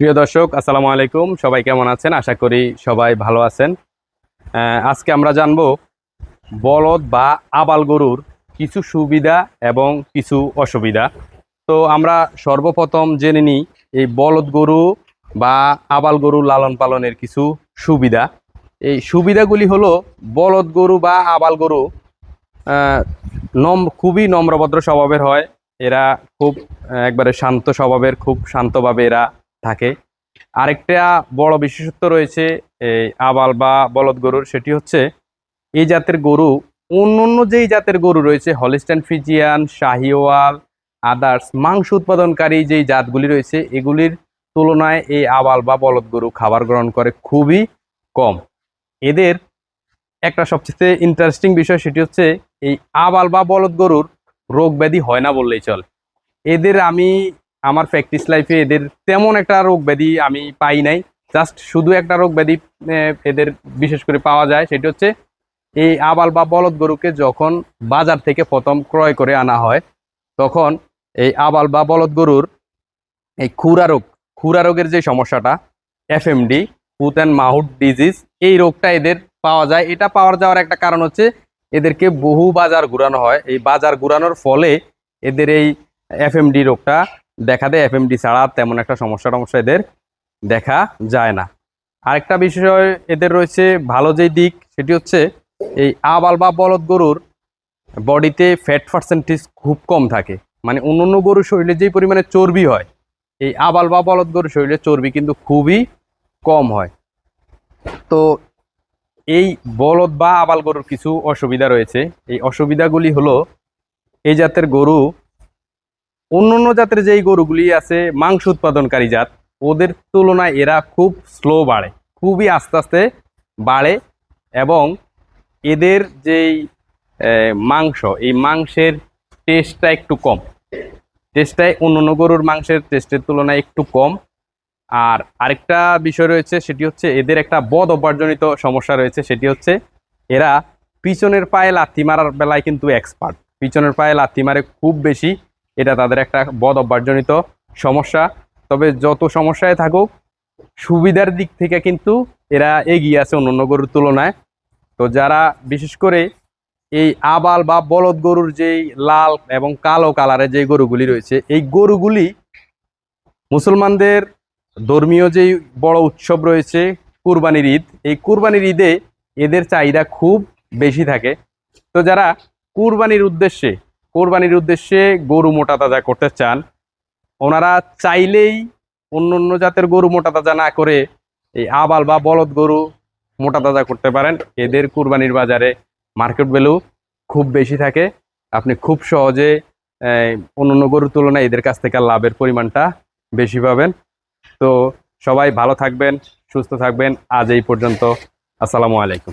প্রিয় দর্শক, আসসালামু আলাইকুম। সবাই কেমন আছেন? আশা করি সবাই ভালো আছেন। আজকে আমরা জানব বলদ বা আবাল গরুর কিছু সুবিধা এবং কিছু অসুবিধা। তো আমরা সর্বপ্রথম জেনে নিই এই বলদ গরু বা আবাল গরু লালন পালনের কিছু সুবিধা। এই সুবিধাগুলি হলো বলদ গরু বা আবাল গরু নম, খুবই নম্রভদ্র স্বভাবের হয়। এরা খুব একবারে শান্ত স্বভাবের, খুব শান্তভাবে এরা থাকে। আরেকটা বড় বিশেষত্ব রয়েছে, এই আবাল বা বলদ গরুর, সেটি হচ্ছে এই জাতের গরু, অন্য অন্য যেই জাতের গরু রয়েছে, হলিস্টান ফিজিয়ান, শাহিওয়াল, আদার্স, মাংস উৎপাদনকারী যেই জাতগুলি রয়েছে, এগুলির তুলনায় এই আবাল বা বলদ গরু খাবার গ্রহণ করে খুবই কম। এদের একটা সবচেয়ে ইন্টারেস্টিং বিষয় সেটি হচ্ছে, এই আবাল বা বলদ গরুর রোগ ব্যাধি হয় না বললেই চলে। এদের আমি আমার প্র্যাকটিস লাইফে এদের তেমন একটা রোগ ব্যাধি আমি পাই নাই। জাস্ট শুধু একটা রোগ ব্যাধি এদের বিশেষ করে পাওয়া যায়, সেটি হচ্ছে এই আবাল বা বলদ গরুকে যখন বাজার থেকে প্রথম ক্রয় করে আনা হয়, তখন এই আবাল বা বলদ গরুর এই খুরা রোগ, খুরা রোগের যে সমস্যাটা FMD foot and mouth disease এই রোগটা এদের পাওয়া যায়। এটা পাওয়ার যাওয়ার একটা কারণ হচ্ছে এদেরকে বহু বাজার ঘুরানো হয়। এই বাজার ঘুরানোর ফলে এদের এই এফএমডি রোগটা দেখা দেয় এফএমডি ছাড়া, তেমন একটা সমস্যা টমস্যা এদের দেখা যায় না। আরেকটা বিষয় এদের রয়েছে, ভালো যেই দিক সেটি হচ্ছে, এই আবাল বা বলদ গরুর বডিতে ফ্যাট পার্সেন্টেজ খুব কম থাকে। মানে অন্য অন্য গরুর শরীরে যেই পরিমাণে চর্বি হয়, এই আবাল বা বলদ গরুর শরীরে চর্বি কিন্তু খুবই কম হয়। তো এই বলদ বা আবাল গরুর কিছু অসুবিধা রয়েছে। এই অসুবিধাগুলি হলো এই জাতের গরু অন্য অন্য জাতের যেই গরুগুলি আছে, মাংস উৎপাদনকারী জাত, ওদের তুলনায় এরা খুব স্লো বাড়ে, খুবই আস্তে আস্তে বাড়ে এবং এদের যেই মাংস, এই মাংসের টেস্টটা একটু কম। টেস্টটাই অন্য অন্য গরুর মাংসের টেস্টের তুলনায় একটু কম। আর আরেকটা বিষয় রয়েছে, সেটি হচ্ছে এদের একটা বদ অভ্যার্জনিত সমস্যা রয়েছে, সেটি হচ্ছে এরা পিছনের পায়ে লাথি মারার বেলায় কিন্তু এক্সপার্ট পিছনের পায়ে লাথি মারে খুব বেশি এটা তাদের একটা বদ অভ্যার্জনিত সমস্যা। তবে যত সমস্যায় থাকুক, সুবিধার দিক থেকে কিন্তু এরা এগিয়ে আছে অন্য গরুর তুলনায়। তো যারা বিশেষ করে এই আবাল বা বলদ গরুর যেই লাল এবং কালো কালারের যে গরুগুলি রয়েছে, এই গরুগুলি মুসলমানদের ধর্মীয় যেই বড় উৎসব রয়েছে কুরবানির ঈদ, এই কুরবানির ঈদে এদের চাহিদা খুব বেশি থাকে। তো যারা কুরবানির উদ্দেশ্যে কোরবানির উদ্দেশ্যে গরু মোটা তাজা করতে চান, ওনারা চাইলেই অন্য অন্য জাতের গরু মোটা তাজা না করে এই আবাল বা বলদ গরু মোটা তাজা করতে পারেন। এদের কোরবানির বাজারে মার্কেট ভ্যালু খুব বেশি থাকে। আপনি খুব সহজে অন্য অন্য গরুর তুলনায় এদের কাছ থেকে লাভের পরিমাণটা বেশি পাবেন। তো সবাই ভালো থাকবেন, সুস্থ থাকবেন। আজ এই পর্যন্ত। আসসালামু আলাইকুম।